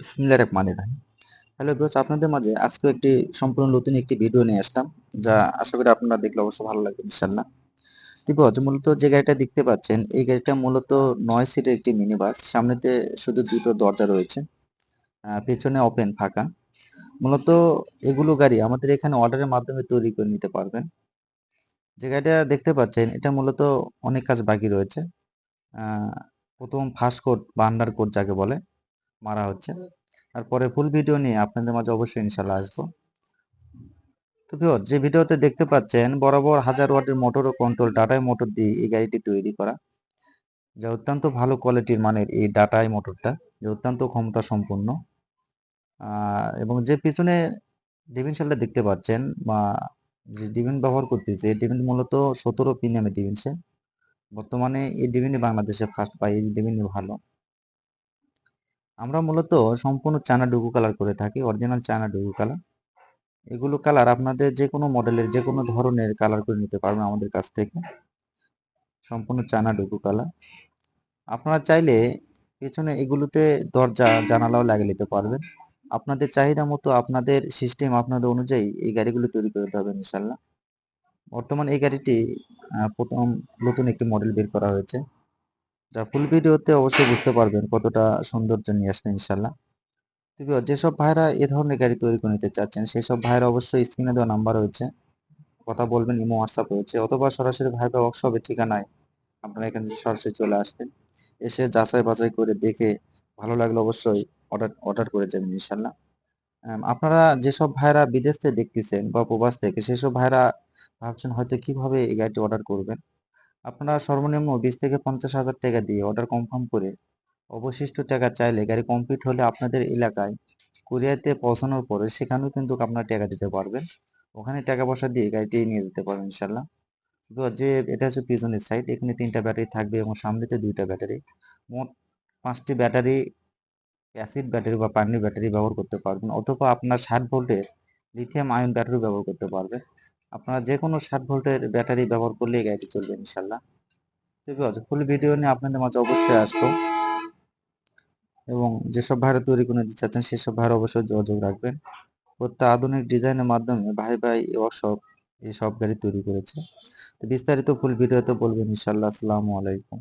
বিসমিল্লাহ রহমানির রাহিম hello because আপনাদের মাঝে আজকে একটি সম্পূর্ণ নতুন একটি ভিডিও নিয়ে আসলাম, যা আশা করি আপনারা দেখলে অবশ্যই ভালো লাগবে ইনশাল্লাহ বিকজ মূলত যে গাড়িটা দেখতে পাচ্ছেন, এই গাড়িটা মূলত নয় সিটের একটি মিনি বাস সামনেতে শুধু দুটো দরজা রয়েছে পেছনে ওপেন ফাঁকা। মূলত এগুলো গাড়ি আমাদের এখানে অর্ডারের মাধ্যমে তৈরি করে নিতে পারবেন। যে গাড়িটা দেখতে পাচ্ছেন, এটা মূলত অনেক কাজ বাকি রয়েছে প্রথম ফার্স্ট কোড বা আন্ডার কোড যাকে বলে। মারা হচ্ছে। আর পরে ফুল ভিডিও নিয়ে আপনাদের মাঝে অবশ্যই ইনশাল্লাহ আসব। তো ভিউয়ার যে ভিডিওতে দেখতে পাচ্ছেন, বরাবর হাজার ওয়াটের মোটর ও কন্ট্রোল ডাটাই মোটর দিয়ে এই গাড়িটি তৈরি করা। যা অত্যন্ত ভালো কোয়ালিটির মানের এই ডাটাই মোটরটা যে অত্যন্ত ক্ষমতা সম্পন্ন এবং যে পিছনে ডিভিন সেলটা দেখতে পাচ্ছেন, বা যে ডিভিন ব্যবহার করতেছে, এই ডিভিন মূলত সতেরো পিনিয়ামের ডিভিন সেল বর্তমানে এই ডিভিনই বাংলাদেশে ফার্স্ট পাই এই ডিভিনই ভালো। আমরা মূলত সম্পূর্ণ চানা ডুগু কালার করে থাকি অরিজিনাল চানা ডুগু কালার এগুলো কালার আপনাদের যে কোনো মডেলের যে কোনো ধরনের কালার করে নিতে পারবেন আমাদের কাছ থেকে। সম্পূর্ণ চানা ডুগু কালার আপনারা চাইলে পেছনে এগুলোতে দরজা, জানালাও লাগিয়ে নিতে পারবেন। আপনাদের চাহিদা মতো আপনাদের সিস্টেম আপনাদের অনুযায়ী এই গাড়িগুলো তৈরি করে হবে ইনশাল্লাহ। বর্তমান এই গাড়িটি প্রথম নতুন একটি মডেল বের করা হয়েছে। যা ফুল ভিডিওতে অবশ্যই বুঝতে পারবেন কতটা সৌন্দর্য নিয়ে আসবে ইনশাল্লাহ তবে যেসব ভাইরা এ ধরনের গাড়ি তৈরি করে নিতে চাচ্ছেন সেই সব ভাইরা অবশ্যই স্ক্রিনে দেওয়া নাম্বার রয়েছে। কথা বলবেন, ইমো হোয়াটসঅ্যাপ রয়েছে। অথবা সরাসরি ভাই বা ওয়ার্কশপের ঠিকানায় আপনারা এখানে সরাসরি চলে আসবেন। এসে যাচাই বাছাই করে দেখে ভালো লাগলে অবশ্যই অর্ডার অর্ডার করে যাবেন ইনশাল্লাহ আপনারা যেসব ভাইরা বিদেশ থেকে দেখতেছেন বা প্রবাস থেকে, সেসব ভাইরা ভাবছেন হয়তো কীভাবে এই গাড়িটি অর্ডার করবেন। আপনারা সর্বনিম্ন বিশ থেকে পঞ্চাশ হাজার টাকা দিয়ে অর্ডার কনফার্ম করে অবশিষ্ট টাকা চাইলে গাড়ি কমপ্লিট হলে আপনাদের এলাকায় কুরিয়াতে পৌঁছানোর পরে সেখানেও কিন্তু আপনার টাকা দিতে পারবেন। ওখানে টাকা পয়সা দিয়ে গাড়িটি নিয়ে যেতে পারবেন ইনশাল্লাহ যে এটা হচ্ছে পিছনের সাইড এখানে তিনটা ব্যাটারি থাকবে এবং সামনেতে দুইটা ব্যাটারি। মোট পাঁচটি ব্যাটারি অ্যাসিড ব্যাটারি বা পানির ব্যাটারি ব্যবহার করতে পারবেন অথবা আপনার ষাট ভোল্টের লিথিয়াম আয়ন ব্যাটারি ব্যবহার করতে পারবেন। আপনারা যে কোনো ষাট ভোল্টের ব্যাটারি ব্যবহার করলে গাড়িটি চলবে, ইনশাল্লাহ। আছে ফুল ভিডিও নিয়ে আপনাদের মাঝে অবশ্যই আসব। এবং যেসব ভাইরা তৈরি করে দিতে চাচ্ছেন, সেসব ভাইরা অবশ্যই যোগাযোগ রাখবেন। প্রত্যেক আধুনিক ডিজাইনের মাধ্যমে ভাই ভাই ওয়ার্কশপ এই সব গাড়ি তৈরি করেছে। তো বিস্তারিত ফুল ভিডিওতে বলবেন, ইনশাল্লাহ। আসসালামু আলাইকুম।